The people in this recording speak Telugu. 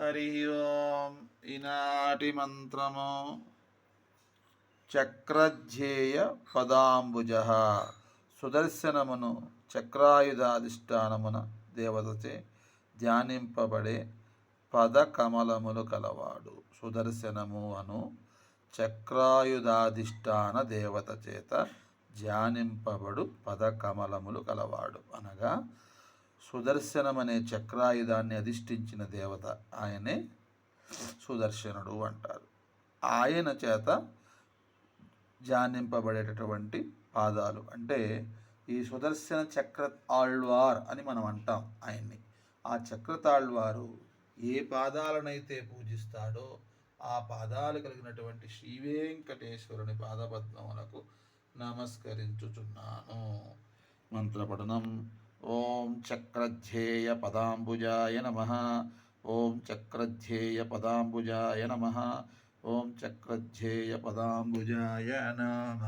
హరి ఓం ఈనాటి మంత్రము చక్రధ్యేయ పదాంబుజ సుదర్శనమును చక్రాయుధాధిష్టానమున దేవతచే ధ్యానింపబడే పదకమలములు కలవాడు। సుదర్శనము అను చక్రాయుధాధిష్టాన దేవత చేత ధ్యానింపబడు పదకమలములు కలవాడు అనగా సుదర్శనం అనే చక్రాయుధాన్ని అధిష్ఠించిన దేవత ఆయనే సుదర్శనుడు అంటారు. ఆయన చేత జానింపబడేటటువంటి పాదాలు. అంటే ఈ సుదర్శన చక్ర ఆళ్వార్ అని మనం అంటాం ఆయన్ని. ఆ చక్రతాళ్వారు ఏ పాదాలనైతే పూజిస్తాడో ఆ పాదాలు కలిగినటువంటి శ్రీ వెంకటేశ్వరుని పాదపద్మములకు నమస్కరించుచున్నాను. మంత్రపఠనం. ఓం చక్రధ్యేయ పదాంబుజాయ నమ ఓం చక్రధ్యేయ పదాంబుజాయ నమ ఓం చక్రధ్యేయ పదాంబుజాయ నమ